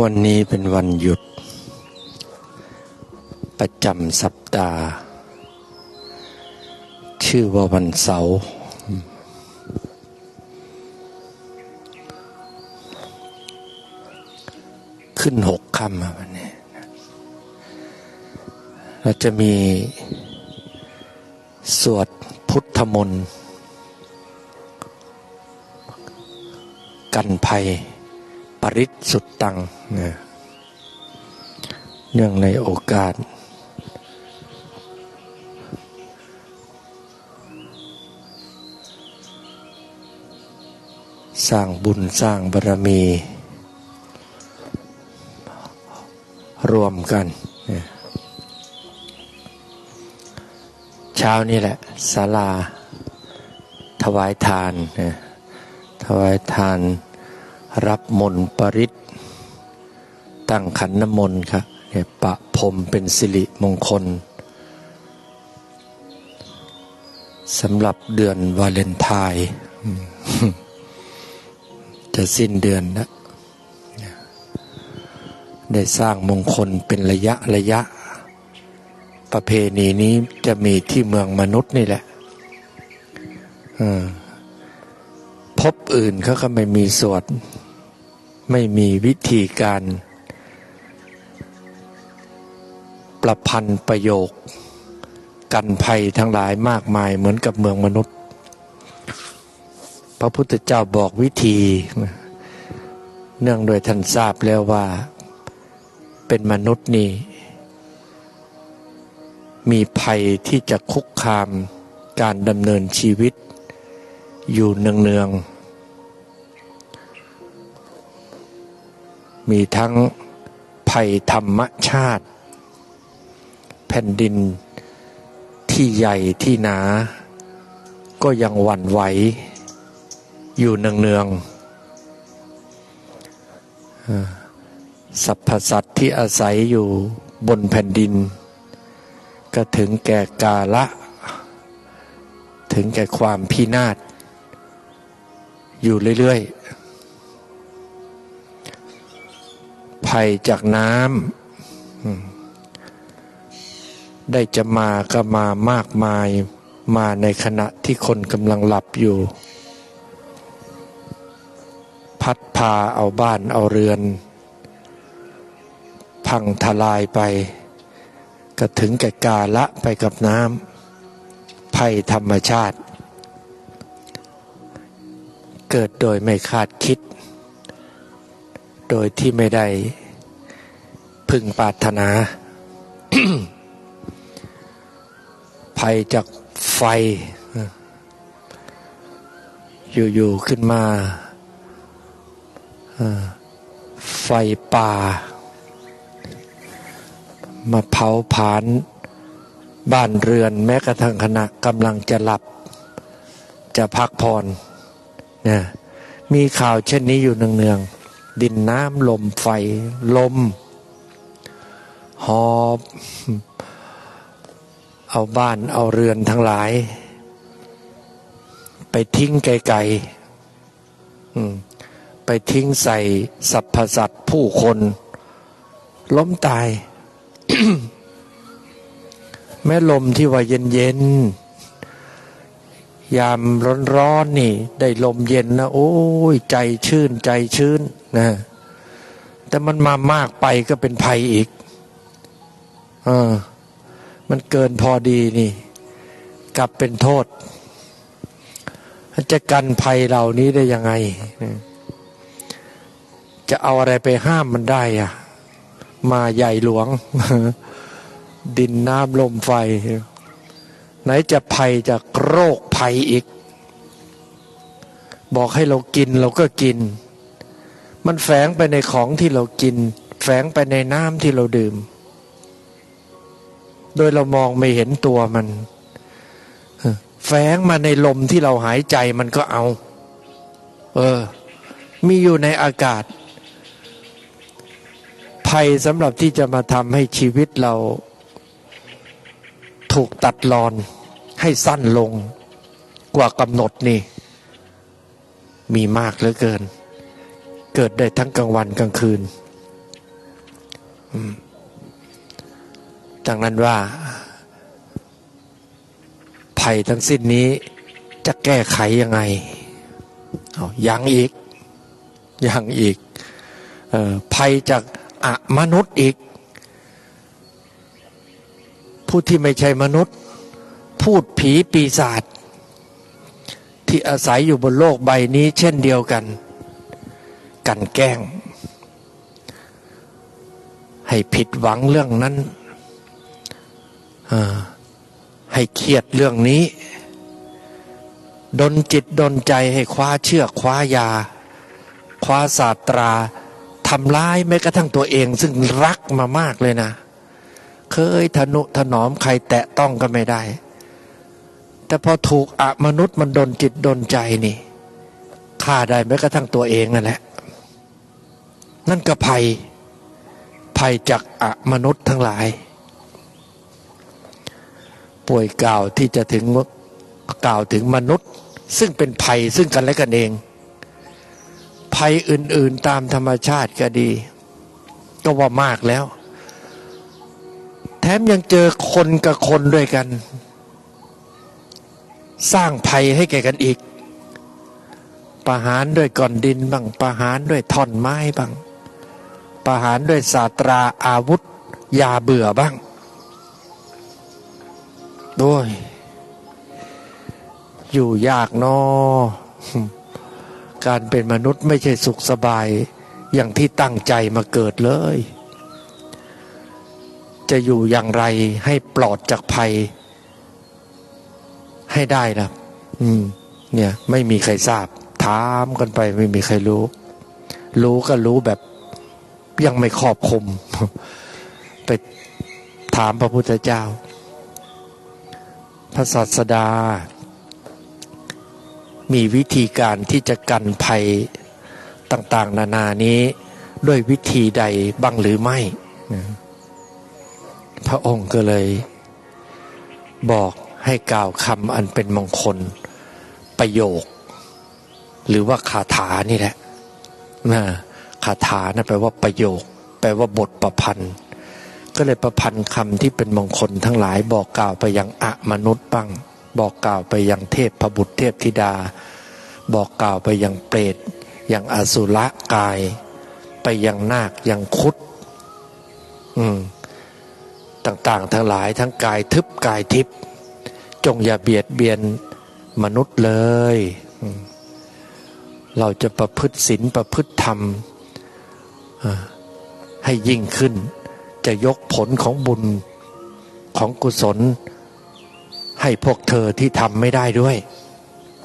วันนี้เป็นวันหยุด ประจำสัปดาห์ ชื่อว่าวันเสาร์ขึ้นหกค่ำวันนี้ เราจะมีสวดพุทธมนต์กันภัย ปริศสุดตังนะเนื่องในโอกาส สร้างบุญสร้างบารมี รวมกันนะเช้านี่แหละศาลา ถวายทานนะถวายทาน รับมนต์ปริศตั้งขันน้ำมนต์ครับเนี่ยปะพรมเป็นสิริมงคลสำหรับเดือนวาเลนไทน์จะสิ้นเดือนแล้วได้สร้างมงคลเป็นระยะระยะ ประเพณีนี้จะมีที่เมืองมนุษย์นี่แหละพบอื่นเขาก็ไม่มีสวด ไม่มีวิธีการ ประพันธ์ประโยค กันภัยทั้งหลายมากมายเหมือนกับเมืองมนุษย์ พระพุทธเจ้าบอกวิธี เนื่องโดยท่านทราบแล้วว่า เป็นมนุษย์นี่มีภัยที่จะคุกคามการดำเนินชีวิต อยู่เนืองๆ มีทั้งภัยธรรมชาติ แผ่นดินที่ใหญ่ที่หนา ก็ยังหวั่นไหว อยู่เนืองๆเอ่อสรรพสัตว์ที่อาศัยอยู่บนแผ่นดิน ก็ถึงแก่กาละ ถึงแก่ความพินาศอยู่เรื่อยๆ ภัยจากน้ำได้จะมาก็มามากมายมาในขณะที่คนกำลังหลับอยู่ พัดพาเอาบ้านเอาเรือน พังทลายไป ก็ถึงแก่กาละไปกับน้ำภัยธรรมชาติ เกิดโดยไม่คาดคิด โดยที่ไม่ได้พึงปรารถนา ภัยจากไฟ อยู่ๆขึ้นมาไฟป่า มาเผาผลาญบ้านเรือนแม้กระทั่งขณะกำลังจะหลับ จะพักผ่อนเนี่ยมีข่าวเช่นนี้อยู่เนืองๆ ดินน้ำลมไฟลม หอบเอาบ้านเอาเรือนทั้งหลาย ไปทิ้งไกลๆไปทิ้งใส่สรรพสัตว์ผู้คน ล้มตาย แม่ลมที่ว่าเย็นๆ ยามร้อนๆนี่ ได้ลมเย็นนะโอ้ยใจชื่นใจชื้นนะแต่มันมามากไปก็เป็นภัยอีกเออมันเกินพอดีนี่ กลับเป็นโทษจะกันภัยเหล่านี้ได้ยังไง จะเอาอะไรไปห้ามมันได้อะมาใหญ่หลวง ดินน้ำลมไฟ นจะภัยจากโรคภัยอีก บอกให้เรากินเราก็กิน มันแฝงไปในของที่เรากิน แฝงไปในน้ำที่เราดื่ม โดยเรามองไม่เห็นตัวมัน แฝงมาในลมที่เราหายใจมันก็เอา เออ มีอยู่ในอากาศ ภัยสำหรับที่จะมาทำให้ชีวิตเราถูกตัดรอน ให้สั้นลงกว่ากำหนดนี่ มีมากเหลือเกิน เกิดได้ทั้งกลางวันกลางคืนดังนั้นว่า ภัยทั้งสิ้นนี้จะแก้ไขยังไงอายังอีกยังอีกออภัยจากอมนุษย์อีก ผู้ที่ไม่ใช่มนุษย์ พูดผีปีศาจที่อาศัยอยู่บนโลกใบนี้เช่นเดียวกัน กันแกล้ง ให้ผิดหวังเรื่องนั้น ให้เครียดเรื่องนี้ ดนจิตดนใจให้คว้าเชือกคว้ายา คว้าศาสตราทำร้ายแม้กระทั่งตัวเอง ซึ่งรักมามากเลยนะ เคยทนุถนอมใครแตะต้องก็ไม่ได้ แต่พอถูกอะมนุษย์มันดนจิตดนใจนี่ฆ่าได้แม้กระทั่งตัวเองนั่นแหละ นั่นก็ภัย ภัยจากอะมนุษย์ทั้งหลาย ป่วยกล่าวที่จะถึงกล่าวถึงมนุษย์ ซึ่งเป็นภัยซึ่งกันและกันเอง ภัยอื่น ๆตามธรรมชาติก็ดี ก็ว่ามากแล้ว แถมยังเจอคนกับคนด้วยกัน สร้างภัยให้แก่กันอีก ประหารด้วยก้อนดินบ้างประหารด้วยท่อนไม้บ้างประหารด้วยศาสตราอาวุธยาเบื่อบ้างด้วยอยู่ยากนอการเป็นมนุษย์ไม่ใช่สุขสบายอย่างที่ตั้งใจมาเกิดเลย จะอยู่อย่างไรให้ปลอดจากภัย ให้ได้นะอืม เนี่ย ไม่มีใครทราบ ถามกันไปไม่มีใครรู้ รู้ก็รู้แบบยังไม่ครอบคลุมไปถามพระพุทธเจ้า พระศาสดา มีวิธีการที่จะกันภัยต่าง ๆ นานานี้ ด้วยวิธีใดบ้างหรือไม่ พระองค์ก็เลยบอก ให้กล่าวคำอันเป็นมงคล ประโยค หรือว่าคาถานี่แหละนะคาถานะแปลว่าประโยค แปลว่าบทประพันธ์ก็เลยประพันธ์คำที่เป็นมงคลทั้งหลายบอกกล่าวไปยังอะมนุษย์บ้าง บอกกล่าวไปยังเทพพบุตรเทพธิดา บอกกล่าวไปยังเปรตยังอสุรกาย ไปยังนาคยังคุดอืมต่างๆ ทั้งหลายทั้งกายทึบกายทิพย์ จงอย่าเบียดเบียนมนุษย์เลย เราจะประพฤติศีลประพฤติธรรม ให้ยิ่งขึ้น จะยกผลของบุญของกุศล ให้พวกเธอที่ทำไม่ได้ด้วย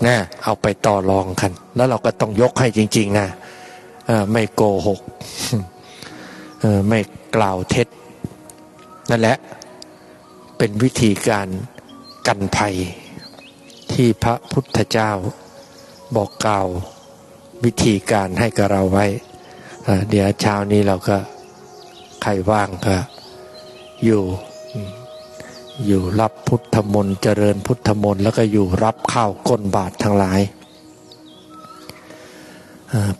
นะเอาไปต่อรองกัน แล้วเราก็ต้องยกให้จริง ๆ นะไม่โกหกไม่กล่าวเท็จ นั่นแหละ เป็นวิธีการ กันภัย ที่พระพุทธเจ้าบอกกล่าววิธีการให้กับเราไว้ เดี๋ยวเช้านี้เราก็ใครว่างก็อยู่อยู่รับพุทธมนต์เจริญพุทธมนต์แล้วก็อยู่รับข้าวก้นบาททั้งหลาย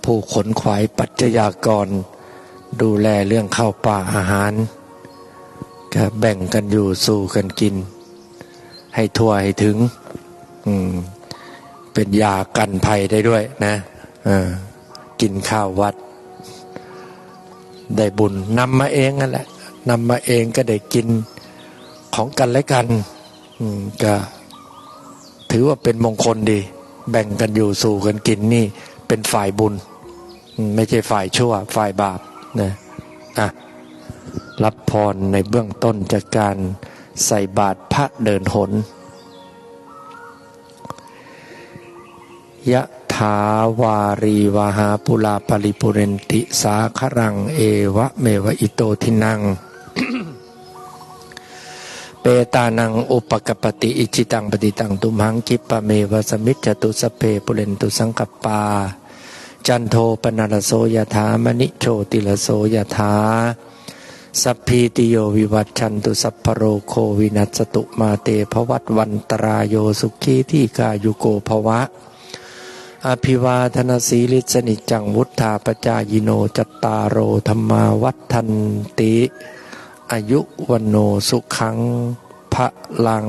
ผู้ขนขวายปัจจยากร ดูแลเรื่องข้าวปลาอาหารก็แบ่งกันอยู่สู่กันกิน ให้ทั่วให้ถึง อืม เป็นยากันภัยได้ด้วย นะกินข้าววัด ได้บุญนำมาเองนั่นแหละนำมาเองก็ได้กินของกันและกันก็ถือว่าเป็นมงคลดี แบ่งกันอยู่สู่กันกินนี่ เป็นฝ่ายบุญ ไม่ใช่ฝ่ายชั่ว ฝ่ายบาปนะอะรับพรในเบื้องต้นจากการ ใส่บาตรพระเดินหนยะถาวารีวาหาปุลาปริปุเรนติสาครังเอวะเมวะอิโตทินัง เปตานังอุปกปติอิจิตังปฏิตังตุมังคิปะเมวะสมิจจตุสเพปุเรนตุสังกปา จันโทปนารโสยถามณิโชติลโสยถา สัพพีติโยวิวัตชันตุสัพพโรโควินัสตุมาเตภวัตวันตรายโยสุขีที่กายุโกภวะ อภิวาทนาสีลิสนิจังวุธาปจายโนจตตารโอธรรมาวัฒนติ อายุวันโนสุขังพระลัง